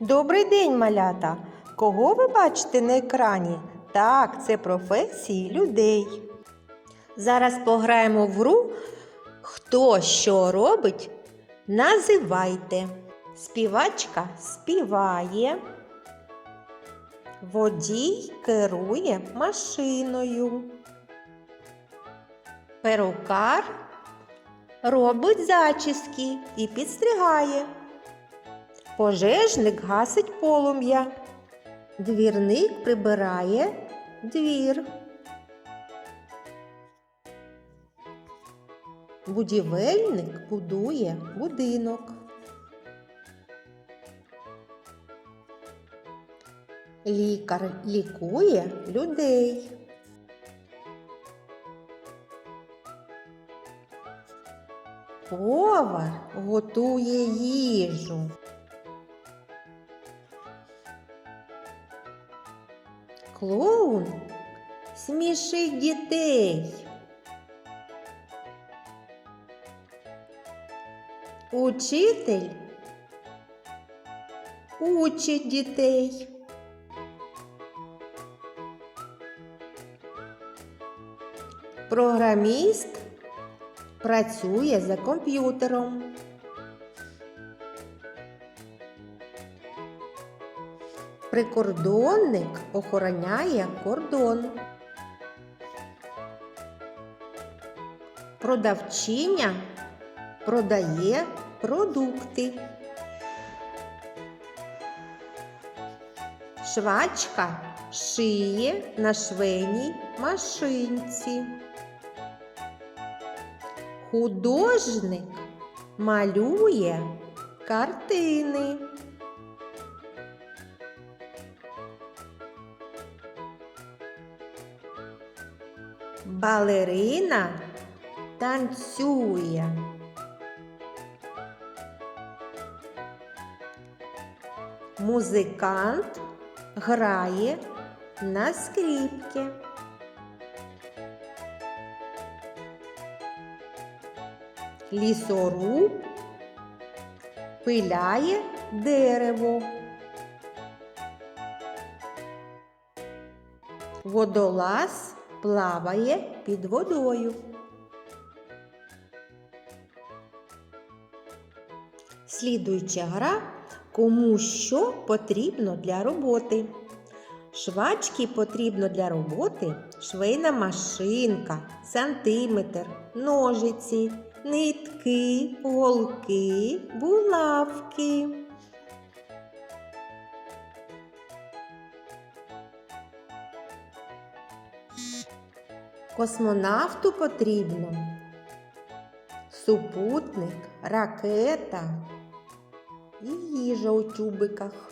Добрий день, малята! Кого ви бачите на екрані? Так, це професії людей. Зараз пограємо в гру Хто що робить? Називайте. Співачка співає. Водій керує машиною. Перукар робить зачіски і підстригає. Пожежник гасить полум'я. Двірник прибирає двір. Будівельник будує будинок. Лікар лікує людей. Повар готує їжу. Клоун смішить дітей. Учитель учить дітей. Програміст працює за комп'ютером. Прикордонник охороняє кордон. Продавчиня продає продукти. Швачка шиє на швейній машинці. Художник малює картини. Балерина танцює. Музикант грає на скріпці. Лісоруб пиляє дерево. Водолаз плаває під водою. Слідуюча гра кому що потрібно для роботи. Швачки потрібно для роботи швейна машинка, сантиметр, ножиці, нитки, голки, булавки. Космонавту потрібно супутник, ракета і їжа у тюбиках.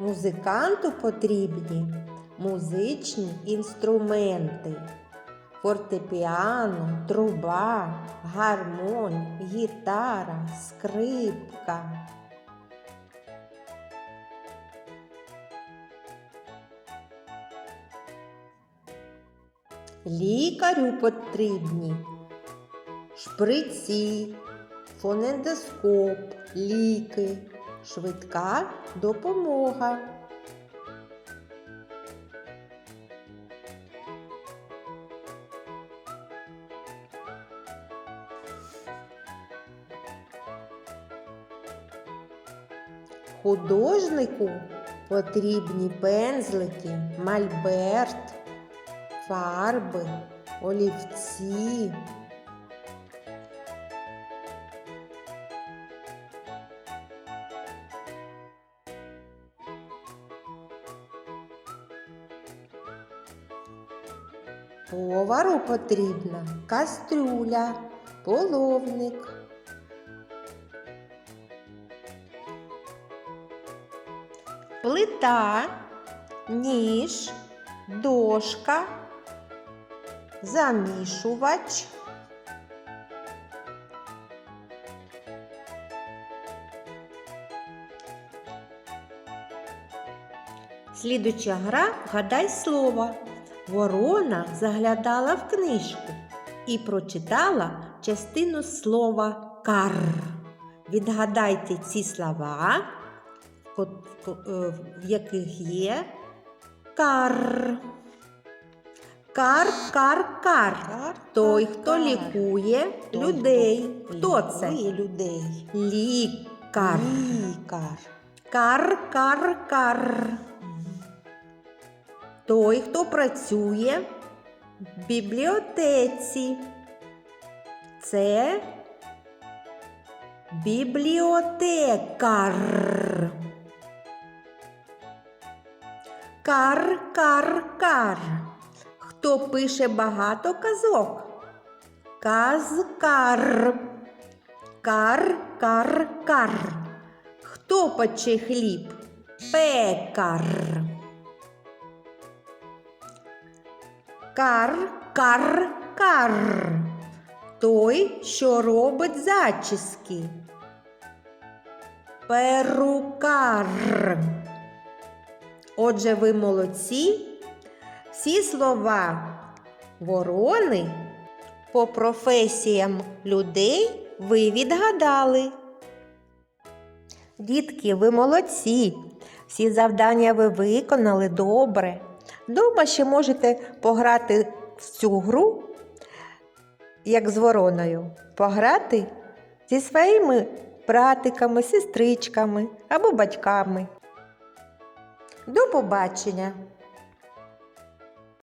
Музиканту потрібні музичні інструменти. Фортепіано, труба, гармонь, гітара, скрипка. Лікарю потрібні шприці, фонендоскоп, ліки, швидка допомога. Художнику потрібні пензлики, мальберт, фарби, олівці. Повару потрібна кастрюля, половник. Плита, ніж, дошка, замішувач. Слідуча гра Вгадай слово. Ворона заглядала в книжку і прочитала частину слова кар. Відгадайте ці слова, в яких є кар. Кар, кар, кар. Кар, Той, хто кар. лікує Той, людей. хто Хто це? людей. Лікар. Лікар. Кар, кар, кар. Той, хто працює в бібліотеці. Це бібліотекар. Кар, кар, кар. Хто пише багато казок? Казкар. Кар, кар, кар. Хто пече хліб? Пекар. Кар, кар, кар. Той, що робить зачіски. Перукар. Отже, ви молодці. Всі слова ворони по професіям людей ви відгадали. Дітки, ви молодці. Всі завдання ви виконали добре. Дома ще можете пограти в цю гру, як з вороною, пограти зі своїми братиками, сестричками або батьками. До побачення!